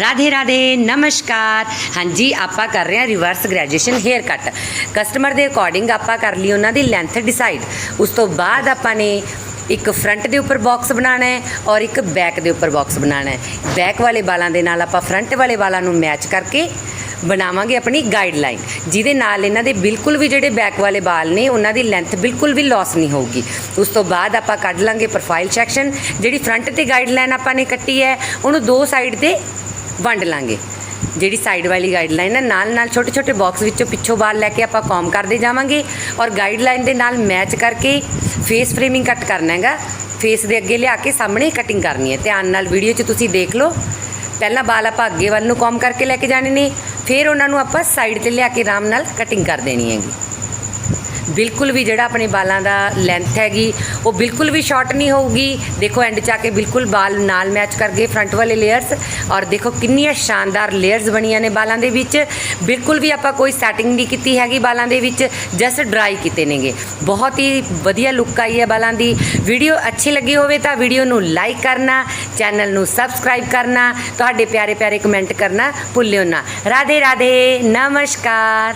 ਰਾਧੇ ਰਾਧੇ, ਨਮਸਕਾਰ। ਹਾਂਜੀ, ਆਪਾਂ ਕਰ ਰਹੇ ਹਾਂ reverse graduation hair cut customer ਦੇ ਅਕੋਰਡਿੰਗ ਆਪਾਂ ਕਰ ਲਈ ਉਹਨਾਂ ਦੀ ਲੈਂਥ ਡਿਸਾਈਡ ਉਸ ਤੋਂ ਬਾਅਦ ਆਪਾਂ ਨੇ ਇੱਕ ਫਰੰਟ ਦੇ ਉੱਪਰ ਬਾਕਸ ਬਣਾਉਣਾ ਹੈ ਔਰ ਇੱਕ ਬੈਕ ਦੇ ਉੱਪਰ ਬਾਕਸ ਬਣਾਉਣਾ ਹੈ। ਬੈਕ ਵਾਲੇ ਬਾਲਾਂ ਦੇ ਨਾਲ ਆਪਾਂ ਫਰੰਟ ਵਾਲੇ ਬਾਲਾਂ ਨੂੰ ਮੈਚ ਕਰਕੇ ਬਣਾਵਾਂਗੇ ਆਪਣੀ ਗਾਈਡਲਾਈਨ ਜਿਹਦੇ ਨਾਲ ਇਹਨਾਂ ਦੇ ਬਿਲਕੁਲ ਵੀ ਜਿਹੜੇ ਬੈਕ ਵਾਲੇ ਵਾਲ ਨੇ, ਉਹਨਾਂ ਦੀ ਲੈਂਥ ਬਿਲਕੁਲ ਵੀ ਲਾਸ ਨਹੀਂ ਹੋਊਗੀ। ਉਸ ਤੋਂ ਬਾਅਦ ਆਪਾਂ ਕੱਢ ਲਾਂਗੇ ਪ੍ਰੋਫਾਈਲ ਸੈਕਸ਼ਨ ਜਿਹੜੀ ਫਰੰਟ ਤੇ ਗਾਈਡਲਾਈਨ ਆਪਾਂ ਨੇ ਕੱਟੀ ਹੈ, ਉਹਨੂੰ ਦੋ ਸਾਈਡ ਤੇ ਵੰਡ ਲਾਂਗੇ। ਜਿਹੜੀ ਸਾਈਡ ਵਾਲੀ ਗਾਈਡਲਾਈਨ ਹੈ, ਨਾਲ ਨਾਲ ਛੋਟੇ ਛੋਟੇ ਬਾਕਸ ਵਿੱਚੋਂ ਪਿੱਛੋਂ ਵਾਲ ਲੈ ਕੇ ਆਪਾਂ ਕੌਮ ਕਰਦੇ ਜਾਵਾਂਗੇ ਔਰ ਗਾਈਡਲਾਈਨ ਦੇ ਨਾਲ ਮੈਚ ਕਰਕੇ ਫੇਸ ਫਰੇਮਿੰਗ ਕੱਟ ਕਰਨਾ ਹੈਗਾ। ਫੇਸ ਦੇ ਅੱਗੇ ਲਿਆ ਕੇ ਸਾਹਮਣੇ ਕਟਿੰਗ ਕਰਨੀ ਹੈ। ਧਿਆਨ ਨਾਲ ਵੀਡੀਓ 'ਚ ਤੁਸੀਂ ਦੇਖ ਲਓ। ਪਹਿਲਾਂ ਬਾਲ ਆਪਾਂ ਅੱਗੇ ਵੱਲ ਨੂੰ ਕੌਮ ਕਰਕੇ ਲੈ ਕੇ ਜਾਣੇ ਨੇ। ਫਿਰ ਉਹਨਾਂ ਨੂੰ ਆਪਾਂ ਸਾਈਡ ਤੇ ਲਿਆ ਕੇ ਆਰਾਮ ਨਾਲ ਕਟਿੰਗ ਕਰ ਦੇਣੀ ਹੈਗੀ। ਬਿਲਕੁਲ ਵੀ ਜਿਹੜਾ ਆਪਣੇ ਬਾਲਾਂ ਦਾ ਲੈਂਥ ਹੈਗੀ, ਉਹ ਬਿਲਕੁਲ ਵੀ ਸ਼ਾਰਟ ਨਹੀਂ ਹੋਊਗੀ। ਦੇਖੋ ਐਂਡ ਚ ਆ ਕੇ ਬਿਲਕੁਲ ਬਾਲ ਨਾਲ ਮੈਚ ਕਰ ਗਏ ਫਰੰਟ ਵਾਲੇ ਲੇਅਰਸ ਔਰ ਦੇਖੋ ਕਿੰਨੀਆਂ ਸ਼ਾਨਦਾਰ ਲੇਅਰਸ ਬਣੀਆਂ ਨੇ ਬਾਲਾਂ ਦੇ ਵਿੱਚ। ਬਿਲਕੁਲ ਵੀ ਆਪਾਂ ਕੋਈ ਸੈਟਿੰਗ ਨਹੀਂ ਕੀਤੀ ਹੈਗੀ ਬਾਲਾਂ ਦੇ ਵਿੱਚ ਜਸਟ ਡਰਾਈ ਕੀਤੇ ਨੇਗੇ। ਬਹੁਤ ਹੀ ਵਧੀਆ ਲੁੱਕ ਆਈ ਹੈ ਬਾਲਾਂ ਦੀ। ਵੀਡੀਓ ਅੱਛੀ ਲੱਗੀ ਹੋਵੇ ਤਾਂ ਵੀਡੀਓ ਨੂੰ ਲਾਈਕ ਕਰਨਾ ਚੈਨਲ ਨੂੰ ਸਬਸਕ੍ਰਾਈਬ ਕਰਨਾ, ਤੁਹਾਡੇ ਪਿਆਰੇ ਪਿਆਰੇ ਕਮੈਂਟ ਕਰਨਾ ਭੁੱਲਿਓ ਨਾ। ਰਾਧੇ ਰਾਧੇ ਨਮਸਕਾਰ।